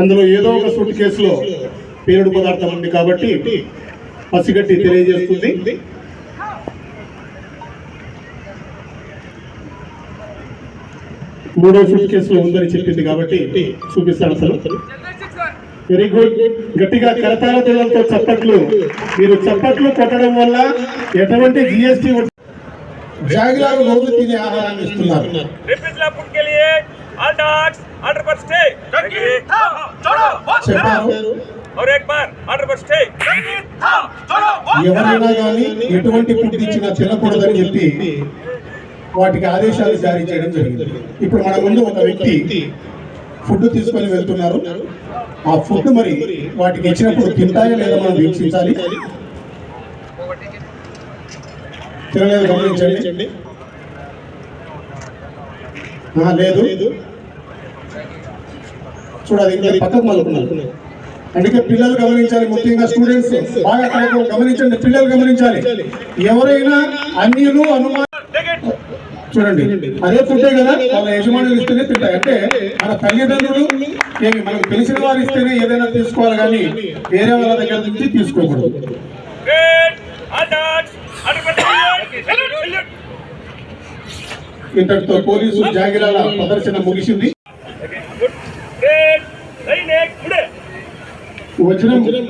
అందులో ఏదో ఒక సూట్ కేసులో పేరుడు పదార్థం ఉంది కాబట్టి పసిగట్టి తెలియజేస్తుంది. మూడో సూట్ కేసులో ఉందని చెప్పింది కాబట్టి చూపిస్తాను అసలు. వెరీ గుడ్ గట్టిగా కరతాల పిల్లలతో చప్పట్లు. మీరు చప్పట్లు కొట్టడం వల్ల ఎటువంటి జిఎస్టీ జాగిలాలు రోజు తినే ఆహారాన్ని ఇస్తున్నారు. ఎవరైనా కానీ ఎటువంటి పుట్టి ఇచ్చినా తినకూడదని చెప్పి వాటికి ఆదేశాలు జారీ చేయడం జరిగింది. ఇప్పుడు మన ముందు ఒక వ్యక్తి ఫుడ్ తీసుకొని వెళ్తున్నారు. ఆ ఫుడ్ మరి వాటికి ఇచ్చినప్పుడు తింటాయా లేదా మనం వీక్షించాలి? తినలేదు గమనించండి. లేదు. చూడాలి పక్కకు అందుకే పిల్లలు గమనించాలి ముఖ్యంగా స్టూడెంట్స్ బాగా గమనించండి పిల్లలు గమనించాలి. ఎవరైనా అన్యులు అనుమానం చూడండి అదే ఫుడ్డే కదా వాళ్ళ యజమానులు ఇస్తేనే తింటాయి. అంటే మన తల్లిదండ్రులు ఏమి మనకు తెలిసిన వారు ఇస్తేనే ఏదైనా తీసుకోవాలి కానీ వేరే వాళ్ళ దగ్గర నుంచి తీసుకోకూడదు. ఇంతటితో పోలీసు జాగిరాల ప్రదర్శన ముగిసింది. Vekilin